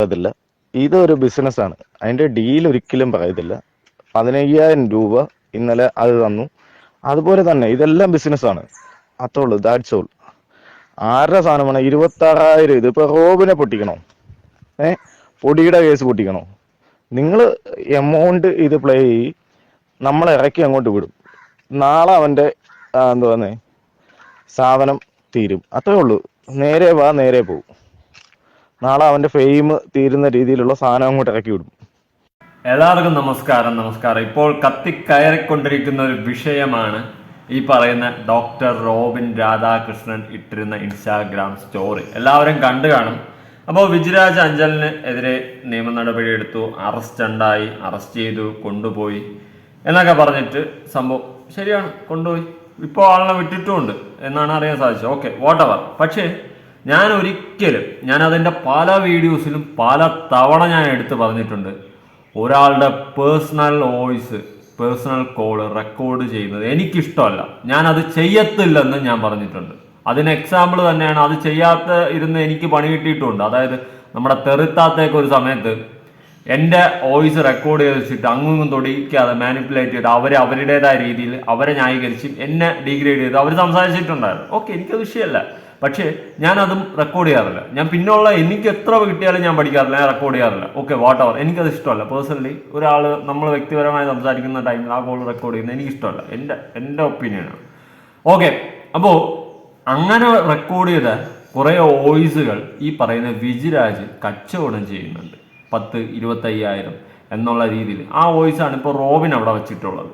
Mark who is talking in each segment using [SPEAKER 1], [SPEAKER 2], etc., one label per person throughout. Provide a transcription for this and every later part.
[SPEAKER 1] പറയത്തില്ല. ഇതൊരു ബിസിനസ്സാണ് അതിന്റെ ഡീൽ ഒരിക്കലും പറയത്തില്ല. പതിനയ്യായിരം രൂപ ഇന്നലെ അത് തന്നു. അതുപോലെ തന്നെ ഇതെല്ലാം ബിസിനസ്സാണ് അത്രേ ഉള്ളൂ. ദാറ്റ്സ് ഓൾ ആരുടെ സാധനമാണ്? ഇരുപത്തി ആറായിരം ഇത് ഇപ്പൊ റോബിനെ പൊട്ടിക്കണോ? ഏ? പൊടിയുടെ കേസ് പൊട്ടിക്കണോ? നിങ്ങൾ എമൗണ്ട് ഇത് പ്ലേ ചെയ്യി. നമ്മളെ ഇറക്കി അങ്ങോട്ട് വിടും. നാളെ അവന്റെ എന്താ പറയുന്നത് സാധനം തീരും. അത്രേ ഉള്ളൂ. നേരെ വാ നേരെ പോകും നാളെ അവന്റെ ഫെയിം തീരുന്ന രീതിയിലുള്ള സാധനം അങ്ങോട്ട് ഇറക്കി വിടും.
[SPEAKER 2] എല്ലാവർക്കും നമസ്കാരം നമസ്കാരം. ഇപ്പോൾ കത്തിക്കയറിക്കൊണ്ടിരിക്കുന്ന ഒരു വിഷയമാണ് ഈ പറയുന്ന ഡോക്ടർ റോബിൻ രാധാകൃഷ്ണൻ ഇട്ടിരുന്ന ഇൻസ്റ്റാഗ്രാം സ്റ്റോറി എല്ലാവരും കണ്ടു കാണും. അപ്പോൾ വിജിരാജ് അഞ്ചലിന് എതിരെ നിയമ നടപടി എടുത്തു. അറസ്റ്റ് ഉണ്ടായി. അറസ്റ്റ് ചെയ്തു. കൊണ്ടുപോയി. എന്നൊക്കെ പറഞ്ഞിട്ട് സംഭവം ശരിയാണ്. കൊണ്ടുപോയി. ഇപ്പോൾ ആളിനെ വിട്ടിട്ടുമുണ്ട് എന്നാണ് അറിയാൻ സാധിച്ചത്. ഓക്കെ വാട്ടവർ പക്ഷേ ഞാൻ ഒരിക്കലും ഞാൻ അതിന്റെ പല വീഡിയോസിലും പല തവണ ഞാൻ എടുത്ത് പറഞ്ഞിട്ടുണ്ട്. ഒരാളുടെ personal voice personal call record ചെയ്യുന്നത് എനിക്കിഷ്ടമല്ല. ഞാൻ അത് ചെയ്യത്തില്ലെന്ന് ഞാൻ പറഞ്ഞിട്ടുണ്ട്. അതിന് എക്സാമ്പിൾ തന്നെയാണ് അത് ചെയ്യാത്ത ഇരുന്ന് എനിക്ക് പണി കിട്ടിയിട്ടുണ്ട്. അതായത് നമ്മുടെ തെറുത്താത്തേക്ക് ഒരു സമയത്ത് എന്റെ വോയിസ് റെക്കോർഡ് ചെയ്ത് വെച്ചിട്ട് അങ്ങും തൊടിക്കാതെ മാനിപ്പുലേറ്റ് ചെയ്ത് അവരെ അവരുടേതായ രീതിയിൽ അവരെ ന്യായീകരിച്ച് എന്നെ ഡിഗ്രേഡ് ചെയ്ത് അവർ സംസാരിച്ചിട്ടുണ്ടായിരുന്നു. ഓക്കെ എനിക്കത് വിഷയമല്ല. പക്ഷേ ഞാൻ അതും റെക്കോർഡ് ചെയ്യാറില്ല. ഞാൻ പിന്നുള്ള എനിക്ക് എത്ര കിട്ടിയാലും ഞാൻ പഠിക്കാറില്ല. ഞാൻ റെക്കോർഡ് ചെയ്യാറില്ല. ഓക്കെ വാട്ട് അവർ എനിക്കത് ഇഷ്ടമല്ല. പേഴ്സണലി ഒരാൾ നമ്മൾ വ്യക്തിപരമായി സംസാരിക്കുന്ന ടൈമിൽ ആ കോൾ റെക്കോർഡ് ചെയ്യുന്നത് എനിക്ക് ഇഷ്ടമല്ല. എന്റെ എന്റെ ഒപ്പീനിയനാണ് ഓക്കെ അപ്പോൾ അങ്ങനെ റെക്കോർഡ് ചെയ്ത കുറേ വോയിസുകൾ ഈ പറയുന്ന വിജിരാജ് കച്ചവടം ചെയ്യുന്നുണ്ട്. പത്ത് ഇരുപത്തയ്യായിരം എന്നുള്ള രീതിയിൽ. ആ വോയിസാണ് ഇപ്പോൾ റോബിൻ അവിടെ വെച്ചിട്ടുള്ളത്.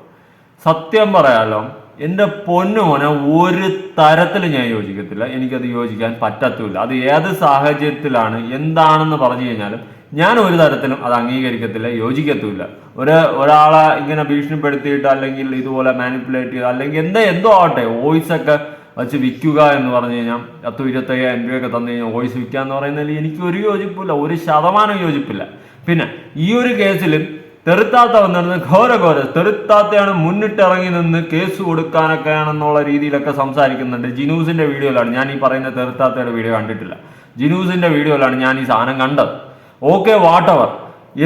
[SPEAKER 2] സത്യം പറയാലോ എന്റെ പൊന്നു മോനെ ഒരു തരത്തിൽ ഞാൻ യോജിക്കത്തില്ല. എനിക്കത് യോജിക്കാൻ പറ്റത്തുമില്ല. അത് ഏത് സാഹചര്യത്തിലാണ് എന്താണെന്ന് പറഞ്ഞു കഴിഞ്ഞാലും ഞാൻ ഒരു തരത്തിലും അത് അംഗീകരിക്കത്തില്ല യോജിക്കത്തുമില്ല. ഒരു ഒരാളെ ഇങ്ങനെ ഭീഷണിപ്പെടുത്തിയിട്ട് അല്ലെങ്കിൽ ഇതുപോലെ മാനിപ്പുലേറ്റ് ചെയ്ത് അല്ലെങ്കിൽ എന്താ എന്തോ ആവട്ടെ വോയിസ് ഒക്കെ വെച്ച് വിൽക്കുക എന്ന് പറഞ്ഞു കഴിഞ്ഞാൽ പത്ത് ഇരുപത്തയ്യായിരം രൂപയൊക്കെ തന്നു കഴിഞ്ഞാൽ വോയിസ് വിൽക്കുക എന്ന് പറയുന്നതിൽ എനിക്ക് ഒരു യോജിപ്പില്ല ഒരു ശതമാനം യോജിപ്പില്ല. പിന്നെ ഈ ഒരു കേസിലും തെറുത്താത്ത വന്നിരുന്ന് ഘോര ഘോര തെറുത്താത്തയാണ് മുന്നിട്ടിറങ്ങി നിന്ന് കേസ് കൊടുക്കാനൊക്കെയാണെന്നുള്ള രീതിയിലൊക്കെ സംസാരിക്കുന്നുണ്ട് ജിനൂസിന്റെ വീഡിയോയിലാണ്. ഞാൻ ഈ പറയുന്ന തെറുത്താത്തയുടെ വീഡിയോ കണ്ടിട്ടില്ല. ജിനൂസിന്റെ വീഡിയോയിലാണ് ഞാൻ ഈ സാധനം കണ്ടത്. Okay whatever.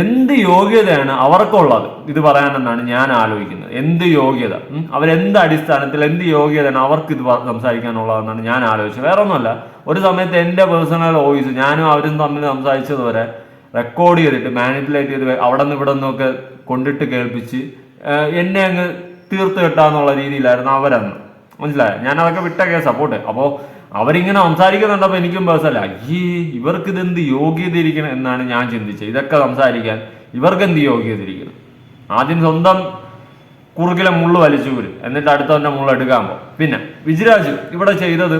[SPEAKER 2] എന്ത് യോഗ്യതയാണ് അവർക്കുള്ളത്? ഇത് പറയാനെന്നാണ് ഞാൻ ആലോചിക്കുന്നത്. എന്ത് യോഗ്യത? അവരെന്ത് അടിസ്ഥാനത്തിൽ എന്ത് യോഗ്യതയാണ് അവർക്ക് ഇത് സംസാരിക്കാനുള്ളതെന്നാണ് ഞാൻ ആലോചിച്ചത്. വേറെ ഒന്നുമല്ല ഒരു സമയത്ത് എന്റെ പേഴ്സണൽ വോയിസ് ഞാനും അവരും തമ്മിൽ സംസാരിച്ചത് വരെ റെക്കോർഡ് ചെയ്തിട്ട് മാനിപ്പുലേറ്റ് ചെയ്ത് അവിടെ നിന്ന് ഇവിടെ നിന്നൊക്കെ കൊണ്ടിട്ട് കേൾപ്പിച്ച് എന്നെ അങ്ങ് തീർത്ത് കെട്ടാന്നുള്ള രീതിയിലായിരുന്നു അവരന്ന്. മനസ്സിലായ? ഞാൻ അതൊക്കെ വിട്ട കേസ് സപ്പോർട്ട് അപ്പോൾ അവരിങ്ങനെ സംസാരിക്കുന്നുണ്ടപ്പോൾ എനിക്കും പേഴ്സണല്ല അയ്യേ ഇവർക്ക് ഇതെന്ത് യോഗ്യത ഇരിക്കണം എന്നാണ് ഞാൻ ചിന്തിച്ചത്. ഇതൊക്കെ സംസാരിക്കാൻ ഇവർക്ക് എന്ത് യോഗ്യത ഇരിക്കണം ആദ്യം സ്വന്തം മുള്ളു വലിച്ചു വരും എന്നിട്ട് അടുത്തവന്റെ മുള്ള എടുക്കാൻ പോകും പിന്നെ വിജിരാജ് ഇവിടെ ചെയ്തത്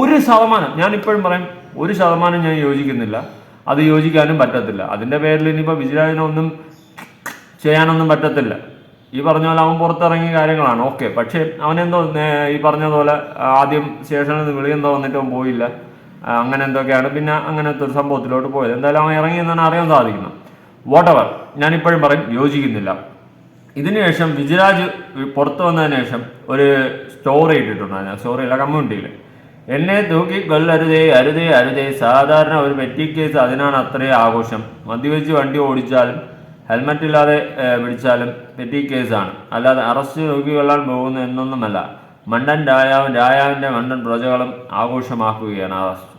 [SPEAKER 2] ഒരു ശതമാനം ഞാൻ ഇപ്പോഴും പറയും ഒരു ശതമാനം ഞാൻ യോജിക്കുന്നില്ല. അത് യോജിക്കാനും പറ്റത്തില്ല. അതിന്റെ പേരിൽ ഇനിയിപ്പോൾ വിജിരാജിനൊന്നും ചെയ്യാനൊന്നും പറ്റത്തില്ല. ഈ പറഞ്ഞ പോലെ അവൻ പുറത്തിറങ്ങിയ കാര്യങ്ങളാണ്. ഓക്കെ. പക്ഷേ അവനെന്തോ ഈ പറഞ്ഞതുപോലെ ആദ്യം സ്റ്റേഷനിൽ നിന്ന് വിളിയെന്തോ വന്നിട്ട് പോയില്ല. അങ്ങനെ എന്തൊക്കെയാണ്. പിന്നെ അങ്ങനത്തെ ഒരു സംഭവത്തിലോട്ട് പോയത്. എന്തായാലും അവൻ ഇറങ്ങി എന്നാണ് അറിയാൻ സാധിക്കുന്നത്. വാട്ടവർ ഞാനിപ്പോഴും പറയും യോജിക്കുന്നില്ല. ഇതിനുശേഷം വിജിരാജ് പുറത്തു വന്നതിന് ശേഷം ഒരു സ്റ്റോറി ഇട്ടിട്ടുണ്ടായിരുന്നു സ്റ്റോറിയില്ല കമ്മ്യൂണിറ്റിയിൽ എന്നെ തൂക്കി കൊല്ലരുതേ അരുതേ അരുതേ. സാധാരണ ഒരു പെറ്റി കേസ് അതിനാണ് അത്രയും ആഘോഷം. മദ്യവെച്ച് വണ്ടി ഓടിച്ചാലും ഹെൽമറ്റ് ഇല്ലാതെ പിടിച്ചാലും പെറ്റി കേസാണ് അല്ലാതെ അറസ്റ്റ് തൂക്കി കൊള്ളാൻ പോകുന്നു എന്നൊന്നുമല്ല. മണ്ടൻ രായാവും രായാവിന്റെ മണ്ടൻ പ്രജകളും ആഘോഷമാക്കുകയാണ് അറസ്റ്റ്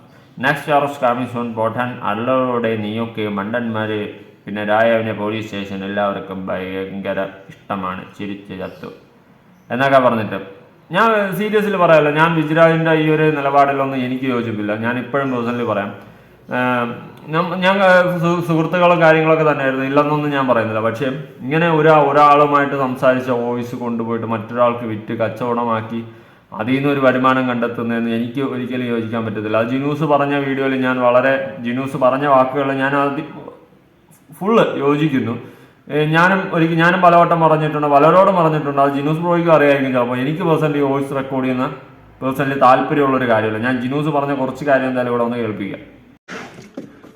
[SPEAKER 2] നെക്സ്റ്റ് അറസ്റ്റ് കമ്മീഷൻ പോട്ടാൻ അല്ലറോടെ നീയൊക്കെ മണ്ടന്മാർ പിന്നെ രായാവിനെ പോലീസ് സ്റ്റേഷൻ എല്ലാവർക്കും ഭയങ്കര ഇഷ്ടമാണ്. ചിരിച്ച് ചത്തു. എന്നൊക്കെ പറഞ്ഞിട്ട് ഞാൻ സീരിയസിൽ പറയല്ല ഞാൻ വിജിരാജിന്റെ ഈ ഒരു നിലപാടിലൊന്നും എനിക്ക് യോജിപ്പില്ല. ഞാൻ ഇപ്പോഴും പേഴ്സണലി പറയാം. ഞാൻ സുഹൃത്തുക്കളും കാര്യങ്ങളൊക്കെ തന്നെയായിരുന്നു. ഇല്ലെന്നൊന്നും ഞാൻ പറയുന്നില്ല. പക്ഷേ ഇങ്ങനെ ഒരാ ഒരാളുമായിട്ട് സംസാരിച്ച വോയിസ് കൊണ്ടുപോയിട്ട് മറ്റൊരാൾക്ക് വിറ്റ് കച്ചവടമാക്കി അതിൽ നിന്ന് ഒരു വരുമാനം കണ്ടെത്തുന്നതെന്ന് എനിക്ക് ഒരിക്കലും യോജിക്കാൻ പറ്റത്തില്ല. അത് ജിനൂസ് പറഞ്ഞ വീഡിയോയിൽ ഞാൻ വളരെ ജിനൂസ് പറഞ്ഞ വാക്കുകൾ ഞാൻ അത് ഫുള്ള് യോജിക്കുന്നു. ഞാനും ഒരിക്കൽ ഞാനും പലവട്ടം പറഞ്ഞിട്ടുണ്ട് പലരോടും പറഞ്ഞിട്ടുണ്ട് അത് ജിനൂസ് ബ്രോയ്ക്കും അറിയായിരിക്കും ചിലപ്പോൾ. എനിക്ക് പേഴ്സണലി വോയിസ് റെക്കോർഡ് ചെയ്യുന്ന പേഴ്സണലി താല്പര്യമുള്ള ഒരു കാര്യമല്ല. ഞാൻ ജിനൂസ് പറഞ്ഞ കുറച്ച് കാര്യം എന്തായാലും ഇവിടെ ഒന്ന് കേൾപ്പിക്കാം.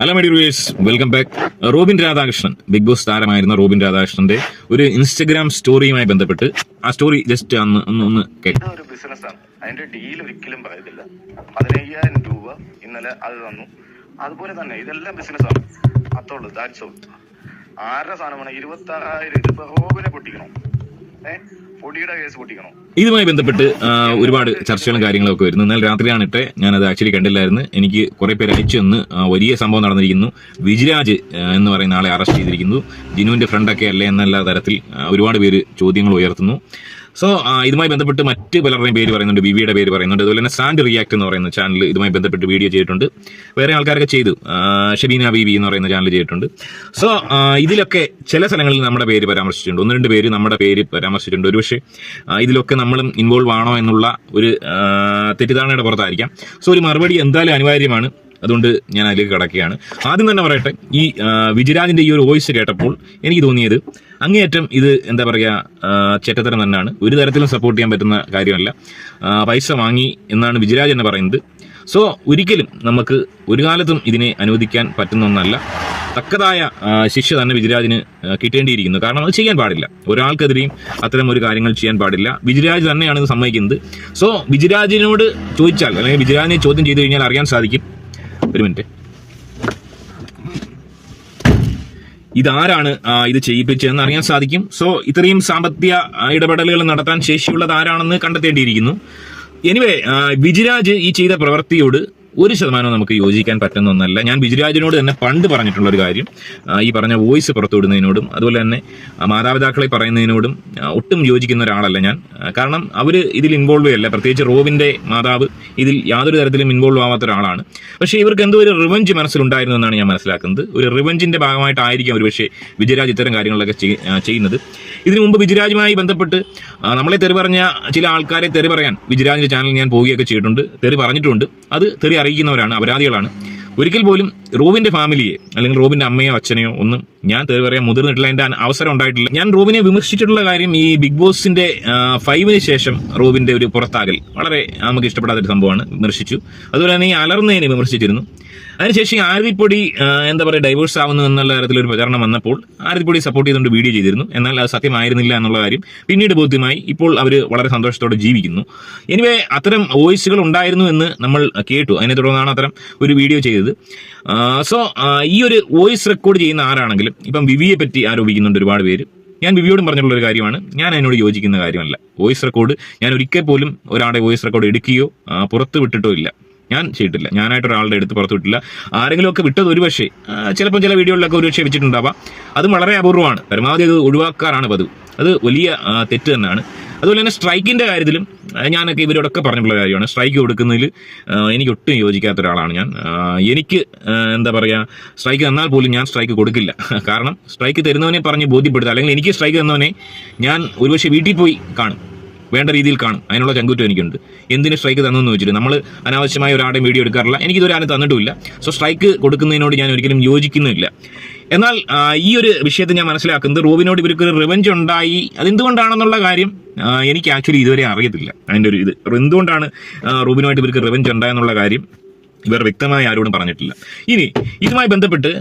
[SPEAKER 3] Hello my റൂയേഴ്സ് welcome back Robin Radhakrishnan Big Boss താരമായിരുന്ന Robin രാധാകൃഷ്ണന്റെ ഒരു ഇൻസ്റ്റഗ്രാം സ്റ്റോറിയുമായി ബന്ധപ്പെട്ട് ആ സ്റ്റോറി ജസ്റ്റ് അന്ന് ഒന്ന് ഒന്ന്
[SPEAKER 1] ഒരു ബിസിനസ്സാണ് അതിന്റെ ഡീൽ ഒരിക്കലും പറയത്തില്ല. പതിനയ്യായിരം രൂപ ഇന്നലെ അത് തന്നു. അതുപോലെ തന്നെ ഇതെല്ലാം ബിസിനസ്സാണ് അത്തോളൂ ദാറ്റ്സ് ഓൾ ആരുടെ സാധനമാണ്. ഇരുപത്തി ആറായിരം റോബിനെ പൊട്ടിക്കണോ?
[SPEAKER 3] ഇതുമായി ബന്ധപ്പെട്ട് ഒരുപാട് ചർച്ചകളും കാര്യങ്ങളും ഒക്കെ വരുന്നു. എന്നാൽ ഇട്ടെ ഞാനത് ആക്ച്വലി കണ്ടില്ലായിരുന്നു. എനിക്ക് കുറെ പേര് അയച്ചു വന്ന് വലിയ സംഭവം നടന്നിരിക്കുന്നു. വിജിരാജ് എന്ന് പറയുന്ന ആളെ അറസ്റ്റ് ചെയ്തിരിക്കുന്നു. ജിനുവിന്റെ ഫ്രണ്ടൊക്കെ അല്ലേ എന്നല്ല തരത്തിൽ ഒരുപാട് പേര് ചോദ്യങ്ങൾ ഉയർത്തുന്നു. സോ ഇതുമായി ബന്ധപ്പെട്ട് മറ്റ് പലരുടെയും പേര് പറയുന്നുണ്ട് വിവിയുടെ പേര് പറയുന്നുണ്ട്. അതുപോലെ തന്നെ സാൻഡ് റിയാക്ട് എന്ന് പറയുന്ന ചാനൽ ഇതുമായി ബന്ധപ്പെട്ട് വീഡിയോ ചെയ്തിട്ടുണ്ട്. വേറെ ആൾക്കാരൊക്കെ ചെയ്തു. ഷബീന വി എന്ന് പറയുന്ന ചാനൽ ചെയ്തിട്ടുണ്ട്. സോ ഇതിലൊക്കെ ചില സ്ഥലങ്ങളിൽ നമ്മുടെ പേര് പരാമർശിച്ചിട്ടുണ്ട്. ഒന്ന് രണ്ട് പേര് നമ്മുടെ പേര് പരാമർശിച്ചിട്ടുണ്ട്. ഒരുപക്ഷെ പക്ഷേ ഇതിലൊക്കെ നമ്മളും ഇൻവോൾവ് ആണോ എന്നുള്ള ഒരു തെറ്റിദ്ധാരണയുടെ പുറത്തായിരിക്കാം. സോ ഒരു മറുപടി എന്തായാലും അനിവാര്യമാണ്. അതുകൊണ്ട് ഞാൻ അതിലേക്ക് കിടക്കുകയാണ്. ആദ്യം തന്നെ പറയട്ടെ ഈ ആ, വിജിരാജിന്റെ ഈ ഒരു വോയിസ് കേട്ടപ്പോൾ എനിക്ക് തോന്നിയത് അങ്ങേയറ്റം ഇത് എന്താ പറയുക ചേട്ടത്തരം തന്നെയാണ്. ഒരു തരത്തിലും സപ്പോർട്ട് ചെയ്യാൻ പറ്റുന്ന കാര്യമല്ല. പൈസ വാങ്ങി എന്നാണ് വിജിരാജ് എന്ന് പറയുന്നത്. സോ ഒരിക്കലും നമുക്ക് ഒരു കാലത്തും ഇതിനെ അനുവദിക്കാൻ പറ്റുന്ന ഒന്നല്ല. തക്കതായ ശിക്ഷ തന്നെ വിജിരാജിന് കിട്ടേണ്ടിയിരിക്കുന്നു. കാരണം അത് ചെയ്യാൻ പാടില്ല. ഒരാൾക്കെതിരെയും അത്തരം ഒരു കാര്യങ്ങൾ ചെയ്യാൻ പാടില്ല. വിജിരാജ് തന്നെയാണ് ഇത് സമ്മതിക്കുന്നത്. സോ വിജിരാജിനോട് ചോദിച്ചാൽ അല്ലെങ്കിൽ വിജിരാജിനെ ചോദ്യം ചെയ്തു കഴിഞ്ഞാൽ അറിയാൻ സാധിക്കും. ഒരു മിനിറ്റ്. ഇതാരാണ് ഇത് ചെയ്യിപ്പിച്ചതെന്ന് അറിയാൻ സാധിക്കും. സോ ഇത്രയും സാമ്പത്തിക ഇടപെടലുകൾ നടത്താൻ ശേഷിയുള്ളത് ആരാണെന്ന് കണ്ടെത്തേണ്ടിയിരിക്കുന്നു. എനിവേ വിജിരാജ് ഈ ചെയ്ത പ്രവൃത്തിയോട് ഒരു ശതമാനം നമുക്ക് യോജിക്കാൻ പറ്റുന്ന ഒന്നല്ല. ഞാൻ ബിജുരാജിനോട് തന്നെ പണ്ട് പറഞ്ഞിട്ടുള്ള ഒരു കാര്യം. ഈ പറഞ്ഞ വോയിസ് പുറത്തുവിടുന്നതിനോടും അതുപോലെ തന്നെ മാതാപിതാക്കളെ പറയുന്നതിനോടും ഒട്ടും യോജിക്കുന്ന ഒരാളല്ല ഞാൻ. കാരണം അവർ ഇതിൽ ഇൻവോൾവ് അല്ല പ്രത്യേകിച്ച് റോബിന്റെ മാതാവ് ഇതിൽ യാതൊരു തരത്തിലും ഇൻവോൾവ് ആവാത്ത ഒരാളാണ്. പക്ഷേ ഇവർക്ക് എന്തോ ഒരു റിവഞ്ച് മനസ്സിലുണ്ടായിരുന്നു എന്നാണ് ഞാൻ മനസ്സിലാക്കുന്നത്. ഒരു റിവഞ്ചിന്റെ ഭാഗമായിട്ടായിരിക്കും ഒരു പക്ഷേ വിജയരാജ് ഇത്തരം കാര്യങ്ങളൊക്കെ ചെയ്യുന്നത്. ഇതിനു മുമ്പ് വിജയരാജുമായി ബന്ധപ്പെട്ട് നമ്മളെ തെറി പറഞ്ഞ ചില ആൾക്കാരെ തെറി പറയാൻ ബിജുരാജിന്റെ ചാനൽ ഞാൻ പോവുകയൊക്കെ ചെയ്തിട്ടുണ്ട്. തെറി പറഞ്ഞിട്ടുണ്ട്. അത് തെറി അറിയിക്കുന്നവരാണ് അപരാധികളാണ്. ഒരിക്കൽ പോലും റോബിന്റെ ഫാമിലിയെ അല്ലെങ്കിൽ റോബിന്റെ അമ്മയോ അച്ഛനെയോ ഒന്നും ഞാൻ തെറി പറയാൻ മുതിർന്നിട്ടില്ല എന്റെ അവസരം ഉണ്ടായിട്ടില്ല. ഞാൻ റൂബിനെ വിമർശിച്ചിട്ടുള്ള കാര്യം ഈ ബിഗ് ബോസിന്റെ ഫൈവിന് ശേഷം റൂബിന്റെ ഒരു പുറത്താകൽ വളരെ നമുക്ക് ഇഷ്ടപ്പെടാത്ത ഒരു സംഭവമാണ്. വിമർശിച്ചു. അതുപോലെ തന്നെ ഈ അലർന്നതിനെ വിമർശിച്ചിരുന്നു. അതിനുശേഷം ആരതിപ്പൊടി എന്താ പറയുക ഡൈവേഴ്സ് ആവുന്നു എന്നുള്ള തരത്തിൽ ഒരു പ്രചരണം വന്നപ്പോൾ ആരതിപ്പൊടി സപ്പോർട്ട് ചെയ്തുകൊണ്ട് വീഡിയോ ചെയ്തിരുന്നു. എന്നാൽ അത് സത്യമായിരുന്നില്ല എന്നുള്ള കാര്യം പിന്നീട് ബോധ്യമായി. ഇപ്പോൾ അവർ വളരെ സന്തോഷത്തോടെ ജീവിക്കുന്നു. എനിവേ അത്തരം വോയിസുകൾ ഉണ്ടായിരുന്നു എന്ന് നമ്മൾ കേട്ടു. അതിനെ തുടർന്നാണ് അത്തരം ഒരു വീഡിയോ ചെയ്തത്. സോ ഈ ഒരു വോയിസ് റെക്കോർഡ് ചെയ്യുന്ന ആരാണെങ്കിലും ഇപ്പം വിവിയെ പറ്റി ആരോപിക്കുന്നുണ്ട് ഒരുപാട് പേര്. ഞാൻ വിവിയോടും പറഞ്ഞിട്ടുള്ള ഒരു കാര്യമാണ്. ഞാൻ അതിനോട് യോജിക്കുന്ന കാര്യമല്ല. വോയിസ് റെക്കോർഡ് ഞാൻ ഒരിക്കൽ പോലും ഒരാളുടെ വോയിസ് റെക്കോർഡ് എടുക്കുകയോ പുറത്ത് വിട്ടിട്ടോ ഇല്ല. ഞാൻ ചെയ്തിട്ടില്ല. ഞാനായിട്ട് ഒരാളുടെ എടുത്ത് പുറത്ത് വിട്ടില്ല. ആരെങ്കിലും ഒക്കെ വിട്ടത് ഒരുപക്ഷെ ചിലപ്പോൾ ചില വീഡിയോകളിലൊക്കെ ഒരുപക്ഷെ വെച്ചിട്ടുണ്ടാവാം. അതും വളരെ അപൂർവമാണ്. പരമാവധി അത് ഒഴിവാക്കാറാണ് പതിവ്. അത് വലിയ തെറ്റ് തന്നെയാണ്. അതുപോലെ തന്നെ സ്ട്രൈക്കിന്റെ കാര്യത്തിലും ഞാനൊക്കെ ഇവരോടൊക്കെ പറഞ്ഞിട്ടുള്ള കാര്യമാണ്. സ്ട്രൈക്ക് കൊടുക്കുന്നതിൽ എനിക്ക് ഒട്ടും യോജിക്കാത്ത ഒരാളാണ് ഞാൻ. എനിക്ക് എന്താ പറയുക സ്ട്രൈക്ക് തന്നാൽ പോലും ഞാൻ സ്ട്രൈക്ക് കൊടുക്കില്ല. കാരണം സ്ട്രൈക്ക് തരുന്നവനെ പറഞ്ഞ് ബോധ്യപ്പെടുത്തുക അല്ലെങ്കിൽ എനിക്ക് സ്ട്രൈക്ക് തന്നവനെ ഞാൻ ഒരുപക്ഷെ വീട്ടിൽ പോയി കാണും. വേണ്ട രീതിയിൽ കാണും. അതിനുള്ള ചങ്കുറ്റം എനിക്കുണ്ട്. എന്തിന് സ്ട്രൈക്ക് തന്നെന്ന് വെച്ചിട്ട്? നമ്മൾ അനാവശ്യമായ ഒരാളുടെ വീഡിയോ എടുക്കാറില്ല. എനിക്കിതൊരാളും തന്നിട്ടുമില്ല. സോ സ്ട്രൈക്ക് കൊടുക്കുന്നതിനോട് ഞാൻ ഒരിക്കലും യോജിക്കുന്നില്ല എന്നാൽ ഈ ഒരു വിഷയത്തെ ഞാൻ മനസ്സിലാക്കുന്നത് റോബിനോട് ഇവർക്ക് ഒരു റിവഞ്ച് ഉണ്ടായി. അതെന്തുകൊണ്ടാണെന്നുള്ള കാര്യം എനിക്ക് ആക്ച്വലി ഇതുവരെ അറിയത്തില്ല. അതിന്റെ ഒരു ഇത്. എന്തുകൊണ്ടാണ് റോബിനുമായിട്ട് ഇവർക്ക് റിവഞ്ച് ഉണ്ടായെന്നുള്ള കാര്യം? ഇവർ വ്യക്തമായി ആരോടും പറഞ്ഞിട്ടില്ല. ഇനി ഇതുമായി ബന്ധപ്പെട്ട്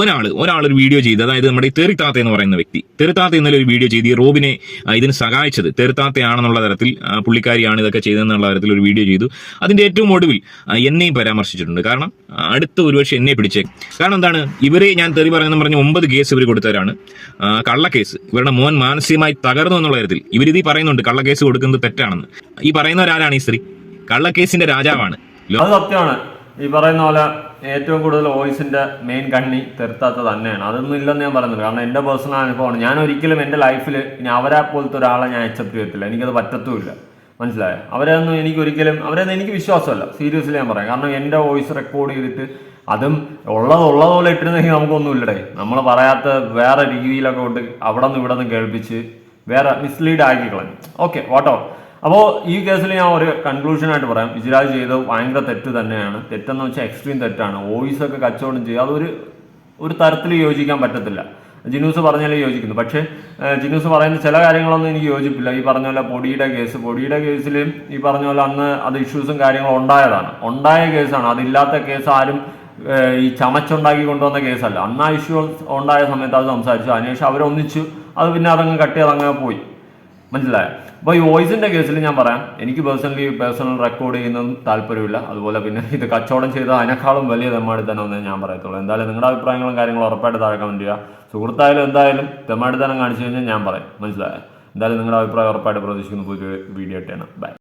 [SPEAKER 3] ഒരാൾ ഒരാൾ ഒരു വീഡിയോ ചെയ്ത് അതായത് നമ്മുടെ ഈ തെറിത്താത്ത എന്ന് പറയുന്ന വ്യക്തി തെറിത്താത്ത ഇന്നലെ ഒരു വീഡിയോ ചെയ്ത് ഈ റോബിനെ ഇതിന് സഹായിച്ചത് തെറിത്താത്തയാണെന്നുള്ള തരത്തിൽ പുള്ളിക്കാരിയാണ് ഇതൊക്കെ ചെയ്തതെന്നുള്ള തരത്തിൽ ഒരു വീഡിയോ ചെയ്തു. അതിന്റെ ഏറ്റവും ഒടുവിൽ എന്നെയും പരാമർശിച്ചിട്ടുണ്ട്. കാരണം അടുത്ത ഒരുപക്ഷെ എന്നെ പിടിച്ചേ. കാരണം എന്താണ്? ഇവരെ ഞാൻ തെറി പറയുന്ന പറഞ്ഞ് ഒമ്പത് കേസ് ഇവർ കൊടുത്തവരാണ്. കള്ളക്കേസ്. ഇവരുടെ മോൻ മാനസികമായി തകർന്നു എന്നുള്ള തരത്തിൽ. ഇവരിത് പറയുന്നുണ്ട് കള്ളക്കേസ് കൊടുക്കുന്നത് തെറ്റാണെന്ന്. ഈ പറയുന്നവരാരാണ് ഈ സ്ത്രീ? കള്ളക്കേസിന്റെ രാജാവാണ്.
[SPEAKER 2] അത് സത്യമാണ്. ഈ പറയുന്ന പോലെ ഏറ്റവും കൂടുതൽ വോയിസിന്റെ മെയിൻ കണ്ണി തെരുത്താത്ത തന്നെയാണ്. അതൊന്നും ഇല്ലെന്ന് ഞാൻ പറയുന്നില്ല. കാരണം എന്റെ പേഴ്സണൽ അനുഭവമാണ്. ഞാൻ ഒരിക്കലും എന്റെ ലൈഫിൽ ഇനി അവരെ പോലത്തെ ഒരാളെ ഞാൻ അക്സെപ്റ്റ് ചെയ്യത്തില്ല. എനിക്കത് പറ്റത്തുമില്ല. മനസ്സിലായോ? അവരെയൊന്നും എനിക്ക് ഒരിക്കലും അവരെയൊന്നും എനിക്ക് വിശ്വാസമല്ല. സീരിയസ്ലി ഞാൻ പറയാം. കാരണം എന്റെ വോയിസ് റെക്കോർഡ് ചെയ്തിട്ട് അതും ഉള്ളത് ഉള്ളതുപോലെ ഇട്ടിരുന്നെങ്കിൽ നമുക്കൊന്നും ഇല്ലടേ നമ്മൾ പറയാത്ത വേറെ രീതിയിലൊക്കെ കൊണ്ട് അവിടെ നിന്ന് ഇവിടെ നിന്ന് കേൾപ്പിച്ച് വേറെ മിസ്ലീഡ് ആക്കി കളഞ്ഞു ഓക്കെ വാട്ടോ അപ്പോൾ ഈ കേസിൽ ഞാൻ ഒരു കൺക്ലൂഷനായിട്ട് പറയാം. വിജിരാജ് ചെയ്തത് ഭയങ്കര തെറ്റ് തന്നെയാണ്. തെറ്റെന്ന് വെച്ചാൽ എക്സ്ട്രീം തെറ്റാണ്. വോയിസ് ഒക്കെ കച്ചവടം ചെയ്യുക. അതൊരു ഒരു തരത്തിൽ യോജിക്കാൻ പറ്റത്തില്ല. ജിനൂസ് പറഞ്ഞാലേ യോജിക്കുന്നു. പക്ഷേ ജിനൂസ് പറയുന്ന ചില കാര്യങ്ങളൊന്നും എനിക്ക് യോജിപ്പില്ല. ഈ പറഞ്ഞ പോലെ പൊടിയുടെ കേസ്. പൊടിയുടെ കേസിൽ ഈ പറഞ്ഞ പോലെ അന്ന് അത് ഇഷ്യൂസും കാര്യങ്ങളും ഉണ്ടായതാണ്. ഉണ്ടായ കേസാണ്. അതില്ലാത്ത കേസ് ആരും ഈ ചമച്ചുണ്ടാക്കി കൊണ്ടുവന്ന കേസല്ല. അന്ന് ആ ഇഷ്യൂ ഉണ്ടായ സമയത്ത് അത് സംസാരിച്ചു. അതിനുശേഷം അവരൊന്നിച്ചു. അത് പിന്നെ അതങ്ങ് കട്ട് അങ്ങനെ പോയി. മനസ്സിലായോ? അപ്പോൾ ഈ വോയിസിന്റെ കേസിൽ ഞാൻ പറയാം. എനിക്ക് പേഴ്സണലി പേഴ്സണൽ റെക്കോർഡ് ചെയ്യുന്നതും താല്പര്യമില്ല അതുപോലെ പിന്നെ ഇത് കച്ചവടം ചെയ്ത അതിനേക്കാളും വലിയ തെമ്മാടി തന്നെ ഒന്നേ ഞാൻ പറയത്തുള്ളൂ. എന്തായാലും നിങ്ങളുടെ അഭിപ്രായങ്ങളും കാര്യങ്ങളും ഉറപ്പായിട്ട് താഴെ കമന്റ് ചെയ്യുക. സുഹൃത്തായാലും എന്തായാലും തെമ്മാടിത്തനം കാണിച്ചു കഴിഞ്ഞാൽ ഞാൻ പറയും. മനസ്സിലായോ? എന്തായാലും നിങ്ങളുടെ അഭിപ്രായം ഉറപ്പായിട്ട് പ്രതീക്ഷിക്കുന്നു. പുതിയ വീഡിയോ ഇട്ടാണ് ബൈ